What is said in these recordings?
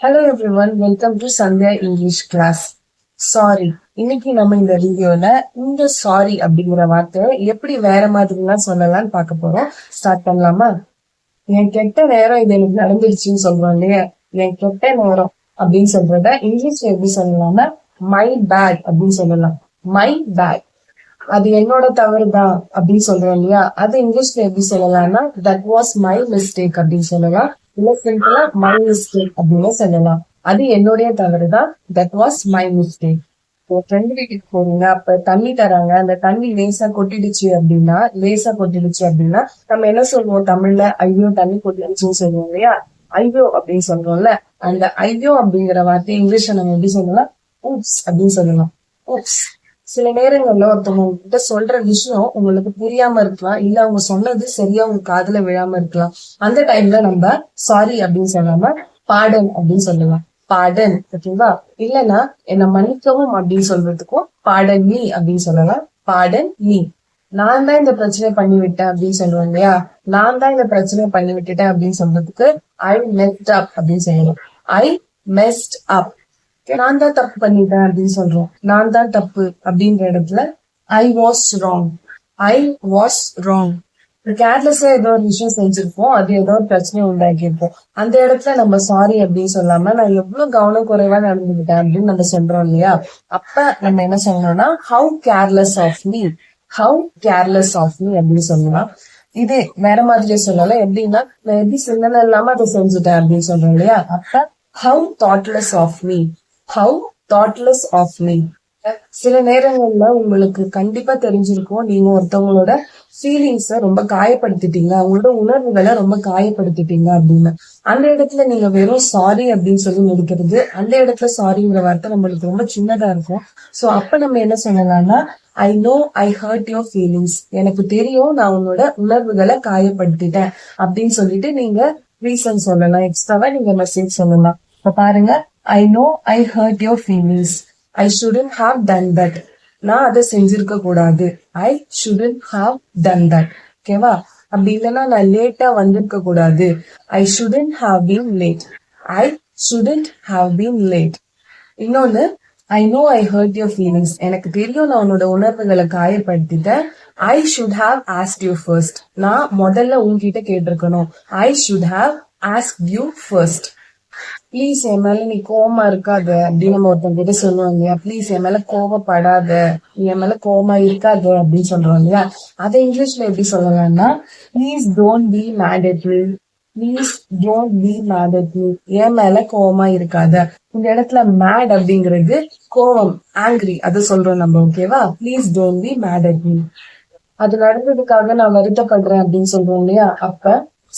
Hello everyone welcome to Sandhya English class sorry இன்னைக்கு நம்ம இந்த வீடியோல இந்த சாரி அப்படிங்கிற வார்த்தையை எப்படி வேற மாதிரிலாம் சொல்லலாம்னு பார்க்க போறோம். ஸ்டார்ட் பண்ணலாமா? என் கெட்ட நேரம் இது எனக்கு நடந்துருச்சுன்னு சொல்றோம் இல்லையா? என் கெட்ட நேரம் அப்படின்னு சொல்றத இங்கிலீஷ்ல எப்படி சொல்லலாம்னா மை பேட் அப்படின்னு சொல்லலாம். மை பேட் அது என்னோட தவறு தான் அப்படின்னு சொல்றோம் இல்லையா? அது இங்கிலீஷ்ல எப்படி சொல்லலாம்னா தட் வாஸ் மை மிஸ்டேக் அப்படின்னு சொல்லலாம். இன்னசென்ட்ல மை மிஸ்டேக் அப்படின்னு சொல்லலாம். அது என்னுடைய தவறு தான் தட் வாஸ் மை மிஸ்டேக் இப்போ ஃப்ரெண்டு வீட்டுக்கு போறீங்க அப்ப தண்ணி தராங்க அந்த தண்ணி லேசா கொட்டிடுச்சு அப்படின்னா லேசா கொட்டிடுச்சு அப்படின்னா நம்ம என்ன சொல்லுவோம்? தமிழ்ல ஐயோ தண்ணி கொட்டிடுச்சுன்னு சொல்லுவோம் இல்லையா? ஐயோ அப்படின்னு சொல்றோம்ல. அந்த ஐயோ அப்படிங்கிற வார்த்தை இங்கிலீஷ்ல நம்ம எப்படி சொல்லலாம்? ஊப்ஸ் அப்படின்னு சொல்லலாம். ஊப்ஸ் சில நேரங்கள்ல ஒருத்தவங்க கிட்ட சொல்ற விஷயம் உங்களுக்கு புரியாம இருக்கலாம். இல்ல அவங்க சொன்னது சரியா உங்க காதுல விழாம இருக்கலாம். அந்த டைம்ல நம்ம சாரி அப்படின்னு சொல்லாம பாடன் அப்படின்னு சொல்லலாம். பாடன் ஓகேவா இல்லைன்னா என்ன மன்னிக்கவும் அப்படின்னு சொல்றதுக்கும் பாடன் நீ அப்படின்னு சொல்லலாம். பாடன் நீ நான் தான் இந்த பிரச்சனை பண்ணி விட்டேன் அப்படின்னு சொல்லுவேன் இல்லையா? நான் தான் இந்த பிரச்சனை பண்ணி விட்டுட்டேன் அப்படின்னு சொல்றதுக்கு ஐ மெஸ்ட் அப் அப்படின்னு சொல்லலாம். ஐ மெஸ்ட் அப் நான் தான் தப்பு பண்ணிட்டேன் அப்படின்னு சொல்றோம். நான் தான் தப்பு அப்படின்ற இடத்துல I was wrong I was wrong கேர்லெஸ்ஸா ஏதோ ஒரு விஷயம் செஞ்சிருப்போம். அது ஏதோ ஒரு பிரச்சனையை உண்டாக்கியிருப்போம். அந்த இடத்துல நம்ம சாரி அப்படின்னு சொல்லாம நான் எவ்வளவு கவனம் குறைவா நடந்துகிட்டேன் அப்படின்னு நம்ம சொல்றோம் இல்லையா? அப்ப நம்ம என்ன சொல்லணும்னா how careless of me how careless of me அப்படின்னு சொல்லலாம் இது வேற மாதிரியே சொல்லலாம். எப்படின்னா நான் எப்படி சிந்தனை இல்லாம அதை செஞ்சுட்டேன் அப்படின்னு சொல்றோம் இல்லையா? அப்ப how thoughtless of me how thoughtless of me சில நேரங்கள்ல உங்களுக்கு கண்டிப்பா தெரிஞ்சிருக்கும். நீங்க ஒருத்தவங்களோட ஃபீலிங்ஸ ரொம்ப காயப்படுத்திட்டீங்க. அவங்களோட உணர்வுகளை ரொம்ப காயப்படுத்திட்டீங்க அப்படின்னு. அந்த இடத்துல நீங்க வெறும் சாரி அப்படின்னு சொல்லி முடிக்கிறது அந்த இடத்துல சாரிங்கிற வார்த்தை நம்மளுக்கு ரொம்ப சின்னதா இருக்கும். சோ அப்ப நம்ம என்ன சொல்லலாம்னா I know I hurt your feelings எனக்கு தெரியும் நான் உன்னோட உணர்வுகளை காயப்படுத்திட்டேன். அப்படின்னு சொல்லிட்டு நீங்க ரீசன் சொல்லலாம். எக்ஸ்ட்ராவா நீங்க மெசேஜ் சொல்லலாம். இப்ப பாருங்க. I know I hurt your feelings I shouldn't have done that நான் அதை செஞ்சிருக்க கூடாது I shouldn't have done that ஓகேவா அப்படி இல்லைன்னா நான் லேட்டா வந்திருக்க கூடாது I shouldn't have been late I shouldn't have been late இன்னொன்று I know I hurt your feelings எனக்கு தெரியும் நான் உன்னோட உணர்வுகளை காயப்படுத்திட்டேன் I should have ask you first நான் முதல்ல உங்ககிட்ட கேட்டிருக்கணும் I should have ask you first please என் மேல நீ கோமா இருக்காத. அப்படின்னு நம்ம ஒருத்தங்க கிட்ட சொல்லுவாங்க இல்லையா? ப்ளீஸ் என் மேல கோவப்படாத. என் மேல கோமா இருக்காது அப்படின்னு சொல்றோம் இல்லையா? அதை இங்கிலீஷ்ல எப்படி சொல்லலாம்னா please don't be mad at me please don't be mad at me என் மேல கோவமா இருக்காத. இந்த இடத்துல மேட் அப்படிங்கிறது கோவம் ஆங்கிரி அதை சொல்றோம் நம்ம ஓகேவா please don't be mad at me அது நடந்ததுக்காக நான் வருத்தப்படுறேன் அப்படின்னு சொல்றோம் இல்லையா? அப்ப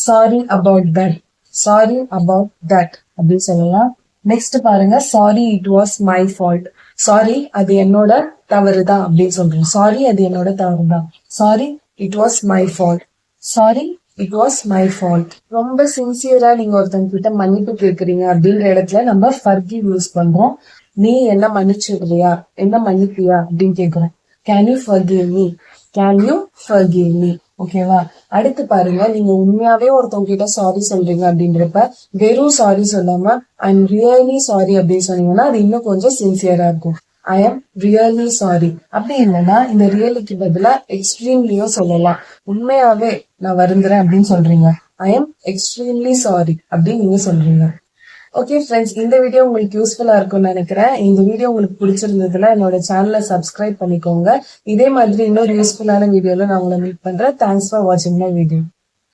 sorry about that sorry about that அப்படின்னு சொல்லலாம். நெக்ஸ்ட் பாருங்க sorry it was my fault sorry அது என்னோட தவறு தான் அப்படின்னு சொல்றோம். சாரி அது என்னோட தவறு தான் sorry it was my fault sorry it was my fault ரொம்ப சின்சியரா நீங்க ஒருத்தங்க கிட்ட மன்னிப்பு கேட்குறீங்க அப்படின்ற இடத்துல நம்ம ஃபர்கி யூஸ் பண்றோம். நீ என்ன மன்னிச்சிடுறியா என்ன மன்னிப்பியா அப்படின்னு கேட்குறேன் can you forgive me can you forgive me ஓகேவா? அடுத்து பாருங்க நீங்க உண்மையாவே ஒருத்தவங்க கிட்ட சாரி சொல்றீங்க அப்படின்றப்ப வெறும் சாரி சொல்லாம ஐ எம் ரியலி சாரி அப்படின்னு சொன்னீங்கன்னா அது இன்னும் கொஞ்சம் சின்சியரா இருக்கும். ஐ எம் ரியலி சாரி அப்படி இல்லைன்னா இந்த ரியலிக்கு பதிலா எக்ஸ்ட்ரீம்லியோ சொல்லலாம். உண்மையாவே நான் வருந்துறேன் அப்படின்னு சொல்றீங்க. ஐ எம் எக்ஸ்ட்ரீம்லி சாரி அப்படின்னு நீங்க சொல்றீங்க. ஓகே ஃப்ரெண்ட்ஸ் இந்த வீடியோ உங்களுக்கு யூஸ்ஃபுல்லா இருக்கும்னு நினைக்கிறேன். இந்த வீடியோ உங்களுக்கு பிடிச்சிருந்ததுல என்னோட சேனலை சப்ஸ்கிரைப் பண்ணிக்கோங்க. இதே மாதிரி இன்னொரு யூஸ்ஃபுல்லான வீடியோவில் நான் உங்களை மீட் பண்றேன். தேங்க்ஸ் ஃபார் வாட்சிங் மை வீடியோ